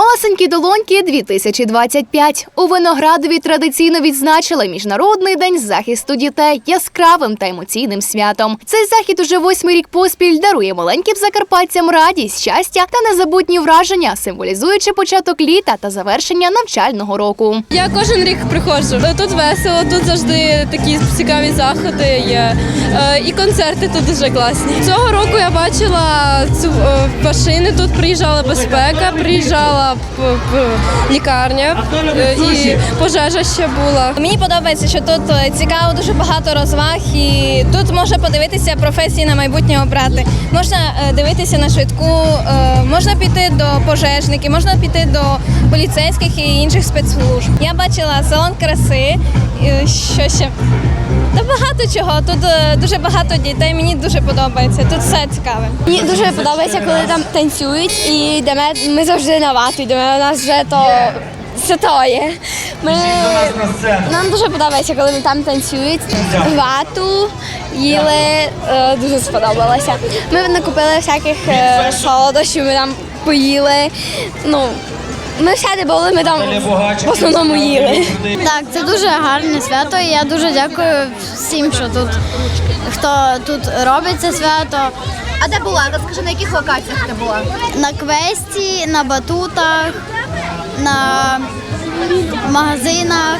Малесенькі долоньки 2025. У Виноградові традиційно відзначили Міжнародний день захисту дітей яскравим та емоційним святом. Цей захід уже восьмий рік поспіль дарує маленьким закарпатцям радість, щастя та незабутні враження, символізуючи початок літа та завершення навчального року. Я кожен рік приходжу. Тут весело, тут завжди такі цікаві заходи є. Е, І концерти тут дуже класні. Цього року я бачила цю е, машини. Тут приїжджала безпека, приїжджала лікарня е, і пожежа ще була. Мені подобається, що тут е, цікаво дуже багато розваг, і тут можна подивитися професії на майбутнє обрати. Можна е, дивитися на швидку, можна піти до пожежників, можна піти до поліцейських і інших спецслужб. Я бачила салон краси, що ще. Та багато чого. Тут дуже багато дітей. Мені дуже подобається. Тут все цікаве. Мені дуже подобається, коли там танцюють і йдемо, ми завжди на йдемо. У нас вже то святоє. Ми, нам дуже подобається, коли ми там танцюють. Вату їли, е, дуже сподобалося. Ми накупили всяких е, солодощів, ми там поїли. Ну, ми все де були, ми там в основному їли. Так, це дуже гарне свято. і Я дуже дякую всім, що тут хто тут робить це свято. А де була? Розкажи, на яких локаціях ти була? На квесті, на батутах, на магазинах.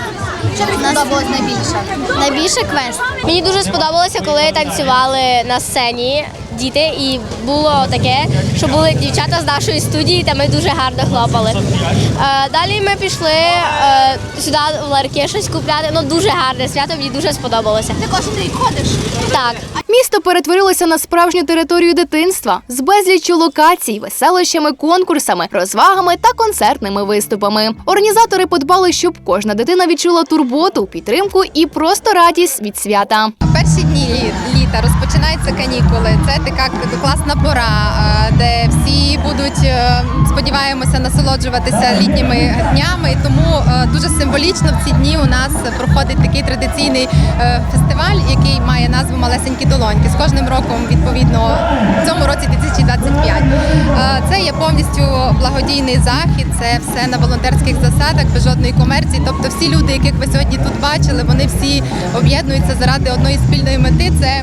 Що тобі сподобалось найбільше? Найбільше квест. Мені дуже сподобалося, коли танцювали на сцені діти, і було таке, що були дівчата з нашої студії, та ми дуже гарно хлопали. Е, далі ми пішли е, сюди в ларки щось купляти. Ну дуже гарне свято, мені дуже сподобалося. Ти кожен рік ходиш. Так. Місто перетворилося на справжню територію дитинства з безліччю локацій, веселищами, конкурсами, розвагами та концертними виступами. Організатори подбали, щоб кожна дитина відчула турботу, підтримку і просто радість від свята. Перші дні літа розпочинаються канікули. Це така класна пора, е, де всі будуть, е, сподіваємося, насолоджуватися літніми днями. Тому е, дуже символічно в ці дні у нас проходить такий традиційний фестиваль, який має назву Малесенькі долоньки. З кожним роком, відповідно, в цьому році 2025. Е, Це є повністю благодійний захід. Це все на волонтерських засадах, без жодної комерції. Тобто, всі люди, яких ви сьогодні тут бачили, вони всі об'єднуються заради одної спільної мети. Це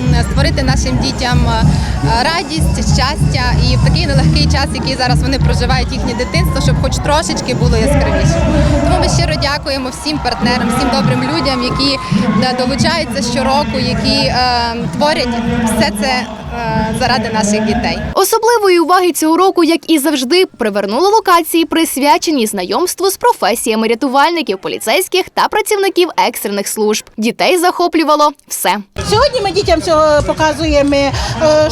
створити нашим дітям е, радість, щастя і в такий нелегкий час, який зараз вони проживають їхнє дитинство, щоб хоч трошечки було яскравіше. Тому ми щиро дякуємо всім партнерам, всім добрим людям, які е, долучаються щороку, які е, творять все це е, заради наших дітей. Особливої уваги цього року, як і завжди, привернули локації, присвячені знайомству з професіями рятувальників, поліцейських та працівників екстрених служб. Дітей захоплювало все. Сьогодні ми дітям цього показуємо, е,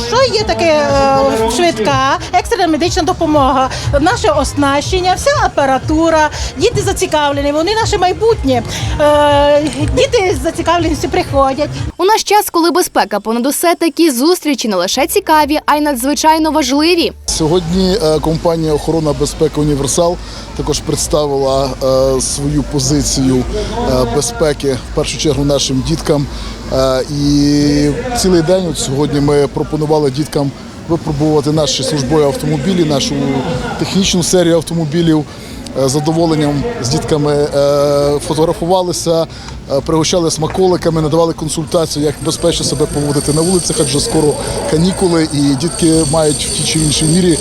що є таке е, швидка, екстрена медична допомога, наше оснащення, вся апаратура. Діти зацікавлені, вони наше майбутнє. Е, Діти з зацікавленістю приходять. У наш час, коли безпека понад усе, такі зустрічі не лише цікаві, а й надзвичайно важливі. Сьогодні компанія охорона безпеки Універсал також представила свою позицію безпеки в першу чергу нашим діткам. Е, І цілий день от сьогодні ми пропонували діткам випробувати наші службові автомобілі, нашу технічну серію автомобілів. Е, задоволенням з дітками е, фотографувалися, пригощали смаколиками, надавали консультацію, як безпечно себе поводити на вулицях, адже скоро канікули, і дітки мають в тій чи іншій мірі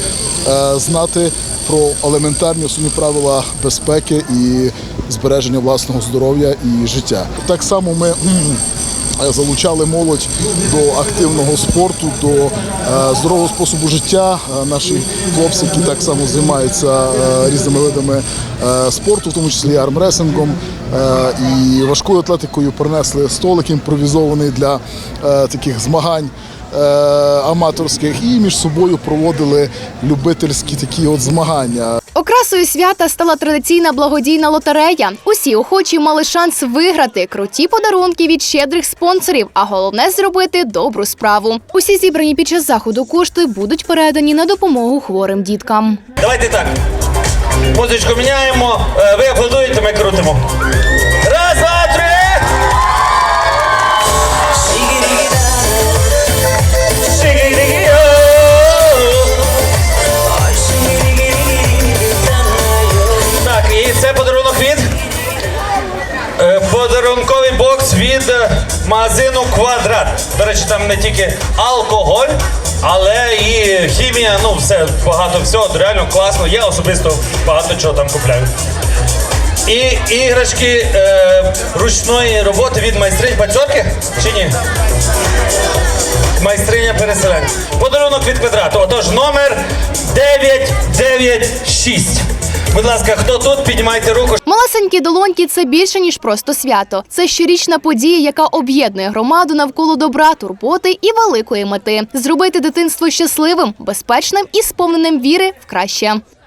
знати про елементарні основні правила безпеки і збереження власного здоров'я і життя. Так само ми. Е, залучали молодь до активного спорту, до е, здорового способу життя. Е, Наші хлопці, які так само займаються різними видами спорту, в тому числі армресингом і важкою атлетикою, принесли столик імпровізований для таких змагань. Е, Аматорських і між собою проводили любительські такі от змагання. Окрасою свята стала традиційна благодійна лотерея. Усі охочі мали шанс виграти круті подарунки від щедрих спонсорів, а головне зробити добру справу. Усі зібрані під час заходу кошти будуть передані на допомогу хворим діткам. Давайте так. Музичку міняємо. Е, Ви аплодуєте, ми крутимо. І це подарунок від е, подарунковий бокс від е, магазину Квадрат. До речі, там не тільки алкоголь, але і хімія. Ну, все багато всього. Реально класно. Я особисто багато чого там купляю. І іграшки е, ручної роботи від майстринь бацьорки чи ні? Майстриня переселенця. Подарунок від квадрату. Отож, номер 996. Будь ласка, хто тут? Піднімайте руку. Малесенькі долоньки це більше ніж просто свято. Це щорічна подія, яка об'єднує громаду навколо добра, турботи і великої мети зробити дитинство щасливим, безпечним і сповненим віри в краще.